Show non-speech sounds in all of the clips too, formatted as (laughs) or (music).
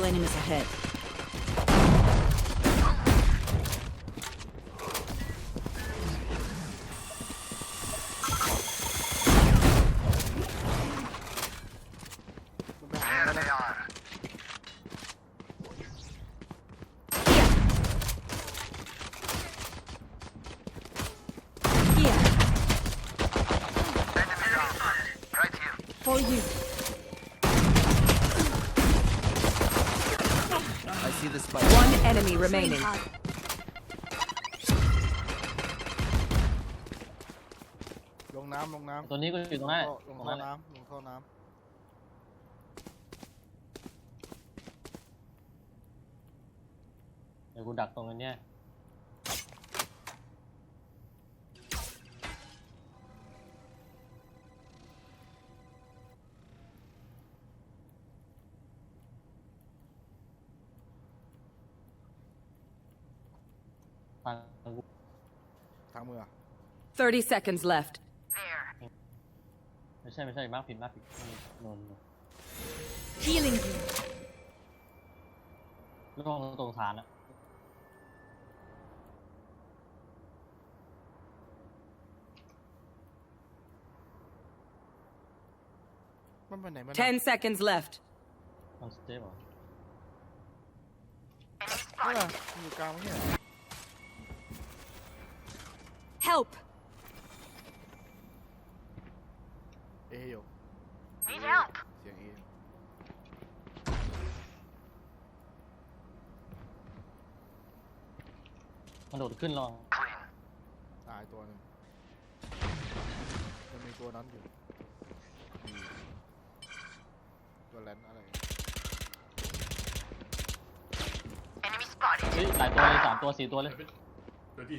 Multiple enemies ahead. For you. See the spike. One enemy remaining. ลงน้ำลงน้ำตัวนี้ก็อยู่ตรงนั้นลงตรงท่อนั้นแหละน้ำลงท่อน้เดี๋ยวกูดักตรงนี้ย ฟังกู ำทางมืออะ 30 seconds left. ไม่ใช่ไม่ใช่มากผิดมากผิดนนน Healing you. ลงตรงฐานอะ มันไปไหนมัน 10 seconds left. มันสเตปเหรอ นั่นน่ะมันอยู่กลางไม่ใช่เหรอ Help. เออยู่ Need help. เสียงเอมันโดดขึ้นลองตายตัวหนึ่งมันมีตัวนั้นอยู่มีตัวแลนอะไร Enemy spotted. เฮ้ยหลายตัวเลยสามตัวสี่ตัวเลย Enemy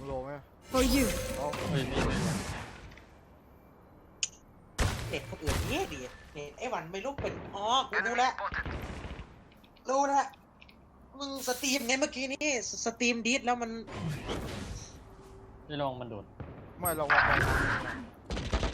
มึงโลไหม For you. อ๋อเฮ้ยไม่ไม่ไม่เน็ตคนอื่นเนี้ยดีเน็ตไอ้วันไม่รู้เป็นอ๋อกูรู้แล้วรู้แล้วมึงสตรีมไงเมื่อกี้นี้สสตรีมดีดแล้วมันไม่ลองมันโดดไม่ลองวางไป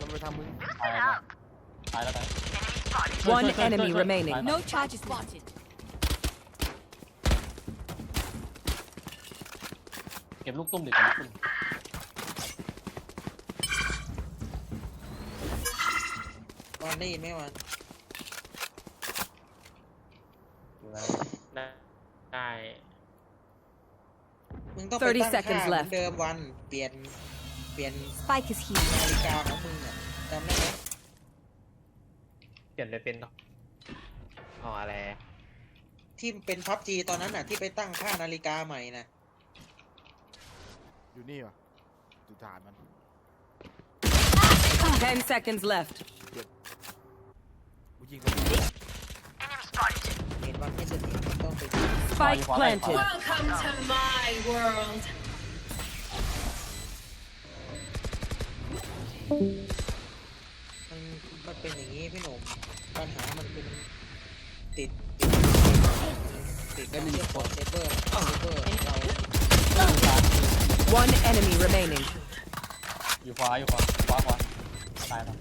มันไปทำมึงตายแล้วตายแล้วตาย Enemy spotted. Wait, One wait, wait, enemy wait, wait. remaining. Bye, bye. No charges spotted. ก็บลูกตุ้มดิเก็บลูกตุ้มวันได้ยินไหมวันอยู่แล้วได้มึงต้องไป30ตั้งค่า seconds เหมือน left เดิมวัน เปลี่ยน เปลี่ยน Spike is here. นาฬิกาของมึงอะจำได้ไหมเปลี่ยนไปเป็นอ๋ออะไร ที่เป็นพับจีตอนนั้นอะ ที่ไปตั้งค่านาฬิกาใหม่นะ อยู่นี่วะจุดฐานมัน 10 seconds left. กูยิงตรงนี้ Enemy spotted. เน็ตวันไม่สตรีมมึงต้องไป Spike planted. Welcome to my world. มันมันเป็นอย่างนี้พี่หนุ่มปัญหามันเป็นติดติดติดการเชื่อมต่อเซิร์ฟเวอร์เซิร์ฟเวอร์เรา One enemy remaining. อยู่ขวาอยู่ขวาขวาขวาตายแล้ว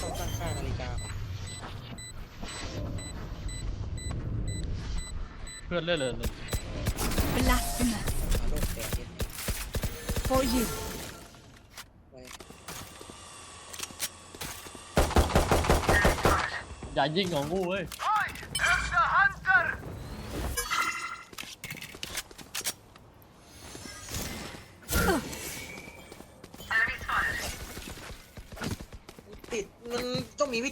ต้องตั้งค่านาฬิกาก่อนเพื่อนเลื่อนเลยเลย Blasphemous. มาโลกแตกนิดนึง For you. ไปอย่ายิงของกูเว้ย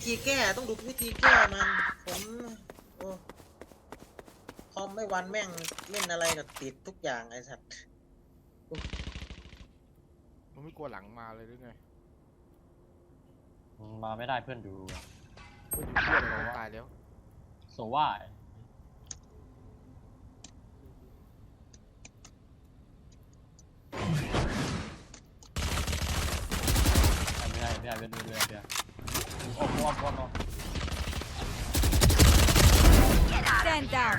ธีแก้ต้องดูวิธีแก้มัน ผมโอ้คอมไม่วันแม่งเล่นอะไรก็ติดทุกอย่างไอ้สัตว์มึงไม่กลัวหลังมาเลยหรือไงมาไม่ได้เพื่อนดูพูดอยู่เพื่อนเราตายแล้วโซว่าไม่ได้ไม่ได้ไม่ได้ไม่ได้ไม่ได้โอ้โ หโอ้โหโอ้โห Stand down.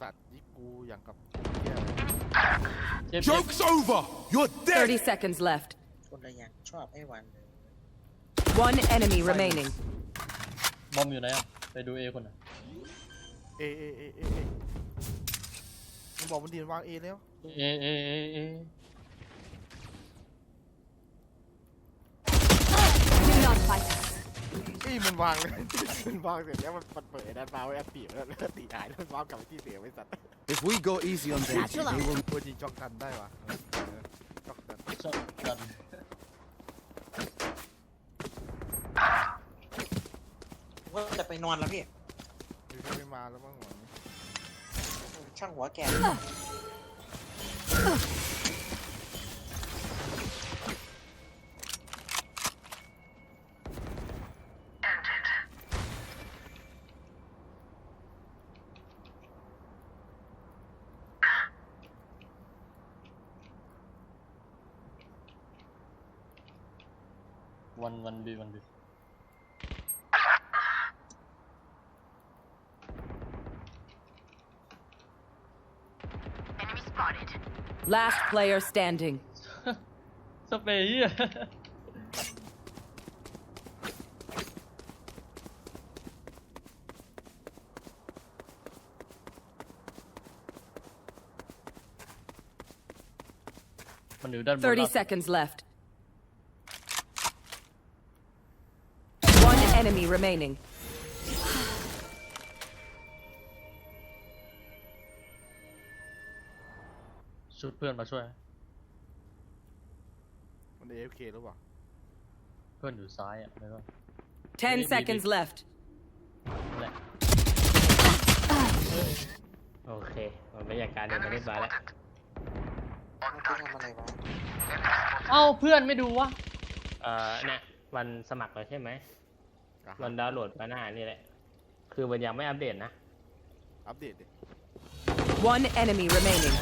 สัตว์ยิกกูอย่างกับเหี้ย เจ็บเจ็บ Joke's over! You're dead! 30 seconds left. คนละอย่างชอบไอ้วันเลย One enemy remaining. บอมอยู่ไหนอ่ะ ไปดูเอคนอ่ะ เอเอเอเอเอมึงบอกมันดีมันวางเอแล้ว เอเอเอเอ เอ้ยมันวางเลยมันวางเสร็จแล้วมันมันเปิดไอ้ด้านฟ้าไว้แอปตีแล้วแล้วตีหายแล้วมันวางกลับไปที่เสียไว้สัตว์ If we go easy on them, Natural. they will ตัวจริงช็อกกันได้วะเออช็อกกันชอบกัน ว่าจะไปนอนแล้วพี่คือเขาไม่มาแล้วมั้งวันนี้ช่างหัวแก One one B one B. Enemy spotted. Last player standing. (laughs) Thirty seconds left. Enemy remaining. ชุดเพื่อนมาช่วย มันเอฟเคหรือเปล่าเพื่อนอยู่ซ้ายอะแล้วก็10 seconds left. นั่นแหละโอเค มันไม่อย่างการเดินมาเรียบร้อยแล้วมันเป็นทำอะไรวะเอ้าเพื่อนไม่ดูวะ เอ่อเนี่ยวันสมัครแล้วใช่ไหม อะวันดาวน์โหลดมาหน้านี่แหละ คือมันยังไม่อัปเดตนะอัปเดตดิ One enemy remaining.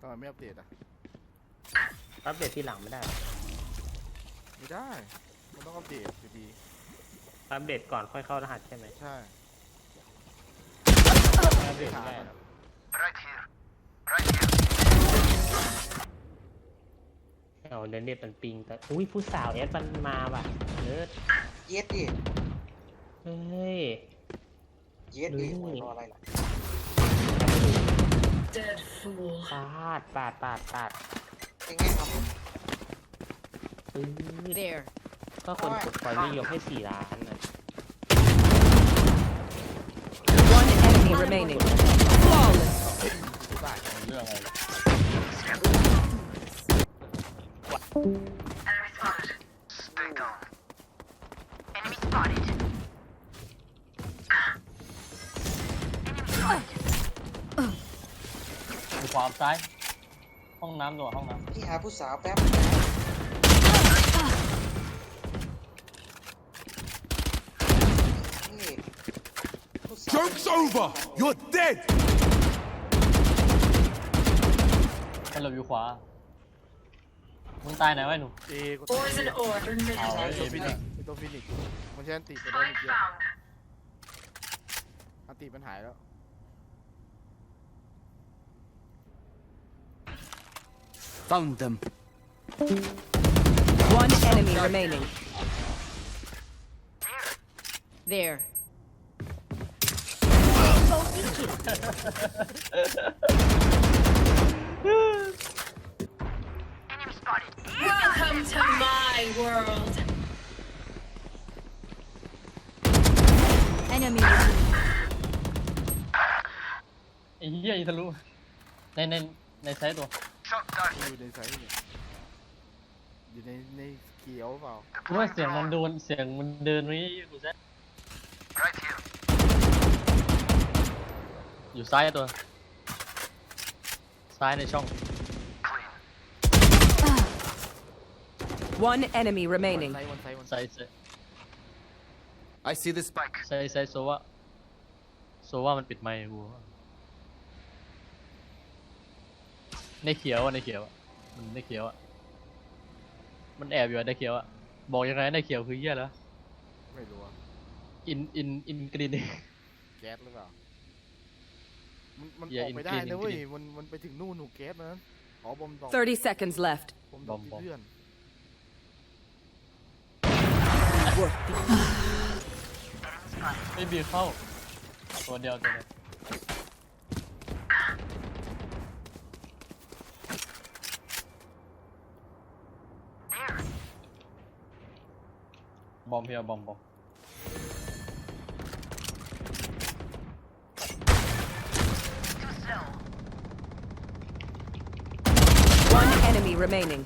ทำไมไม่อัปเดตอะ อัปเดตที่หลังไม่ได้หรอไม่ได้ มันต้องอัปเดตอยู่ดีอัปเดตก่อนค่อยเข้ารหัสใช่ไหมใช่ อัปเดตไม่ได้หรอ เอาเดนเด็มันปิงแต่อุ้ยผู้สาวแอดมันมาว่ะเลิศเย็ดดิเฮ้ย เย็ดดินี่โอ้ยรออะไรล่ะ Dead fool. ปาดปาดปาดปาดเป็นไงครับ ปื้ด There. ก็คนกดความนิยมให้สี่ล้านนะ One enemy remaining. Flawless. เรื่องอะไร Enemy spotted. Stay down. Enemy spotted. Enemy spotted. อยู่ขวาซ้าย ห้องน้ำตัวห้องน้พี่หาผู้สาวแป๊บนี่ผู้สาว Joke's over! You're dead! ำให้เราอยู่ขวา มึงตายไหนวะไอ้หนู เอกู Poison orb เอา emitted. ไอ้ฟิพี่นินี่กไอตัวฟินิกมันใช้อันติไปได้ Spike เมื่อกี้ found. อันติมันหายแล้ว Welcome to my world. Enemy ไอ้เหี้ยอีทะลุในในในไซต์ตัวอยู่ในไซส์เนี่ยอยู่ในในเขียวเปล่ากูว่าเสียงมันโดนเสียงมันเดินนี้กูแซะ Right here. อยู่ซ้ายตัว ซ้ายซ้ายในช่อง One enemy วัน remaining. ไซวันไซวันไซใส่ใส่ I see the spike. ใส่ใส่โซว่าโซว่ามันปิดไมค์กูในเขียวอะในเขียวอะมันในเขียวอะมันแอบอยู่อะในเขียวอะบอกยังไงในเขียวคือเหี้ยแล้วไม่รู้อะอินอินอินกรีน แก๊สหรือเปล่า มันมันอย่าออกไปได้อินกรีนนะเว้ยอินกรีนมันมันไปถึงนู่นหนูแก๊สนะอ๋อบอมดอก30 seconds left. บอมดอกบอม ที่เพื่อน ไม่บีเข้า ตัวเดียวตัวเดียวบอมเพียบอมบอม One enemy remaining.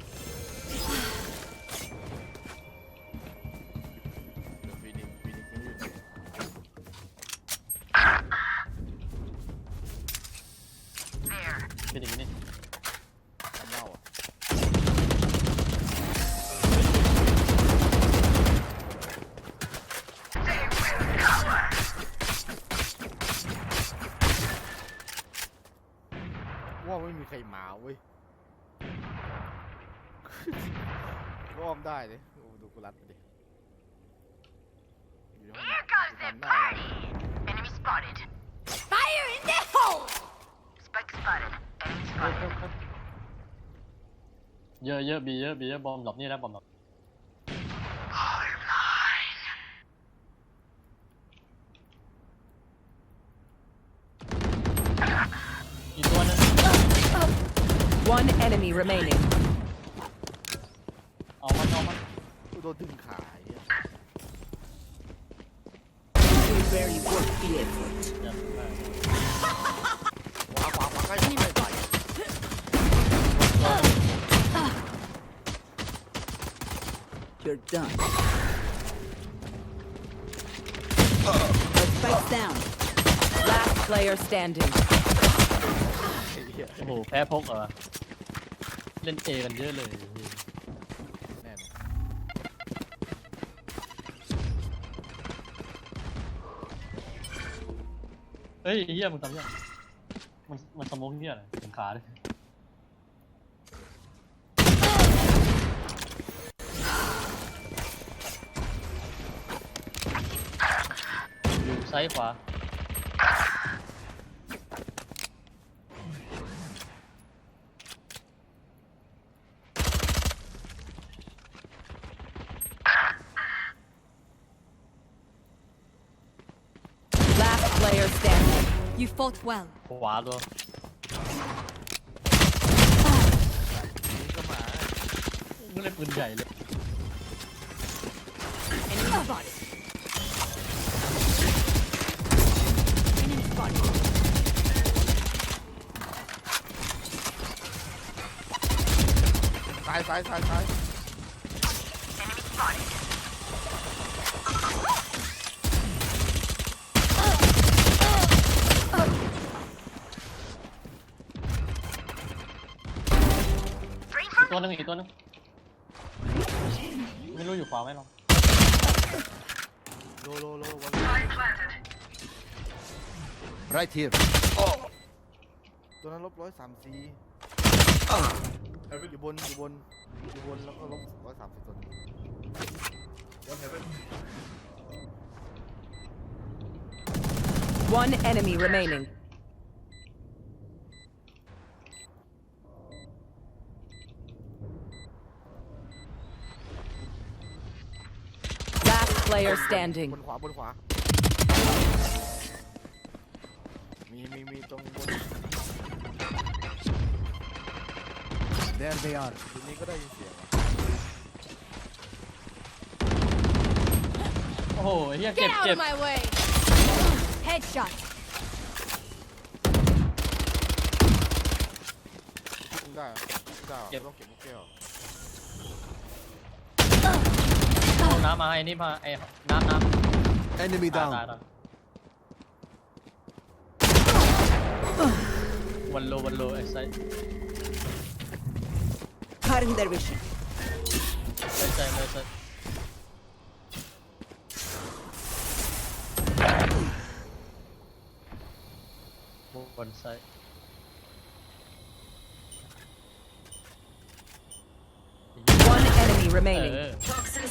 อ้อมได้เลยโอ้ดูกูรัดไปดิอยู่ในห้อง Here comes the ทำหน้าอะไร party. Enemy spotted. Fire in the hole. Spike spotted. Enemy spotted. เยอะเยอะบีเยอะบีเยอะบอมหลบนี่แล้วบอมหลบอีกตัวนึง One enemy remaining. เอามันเอามัน กูโดนดึงขาไอ้เหี้ย Very worth the effort. เดี๋ยวได้ ขวาขวาขวาใกล้ที่ไม่ไป You're done. Spike down. Last player standing. ไอ้เหี้ย โอ้โหแพ้พกเหรอ เล่นเอกันเยอะเลย ฮ้ยเฮียมึงทำยังมันมันสมองเฮียอะไรถึงขาเลยอยู่ซ้ายขวา fought well. ขวาตัว นี่ก็มา มึงเล่นปืนใหญ่เลย Enemy spotted. Enemy spotted. ซ้ายซ้ ตัวหนึงอีกตัวหนึงไม่รู้อยู่ขวาไหมหรอกโลโลโลวัน Right here. ตัวนั้นลบร้อยสามสี่อยู่บนอยู่บนอยู่บนแล้วก็ลบร้อยสามสิบตัวนึง One enemy remaining. Last player บ standing. นขวาบนขวา มีมีมีตรงบน There they are. ทีนี้ก็ได้ยินเสียงว่ะ โอ้โหไอ้เฮียเจ็ Get บ out เจ็บ of my way. Headshot. ยิงได้เหรอยิงได้เหรอ เก็บ ต้องเก็บลูกแก้ว เอาน้ำมาไอ้นี่มาไอ้น้ำน้ำ Enemy ตาย down. ตายตาย วันโลวันโลไอ้ไซส์ Cutting their vision. ไอ้ไซส์ไอ้ไซส์วันไซส์ One enemy เอ remaining. อ Toxin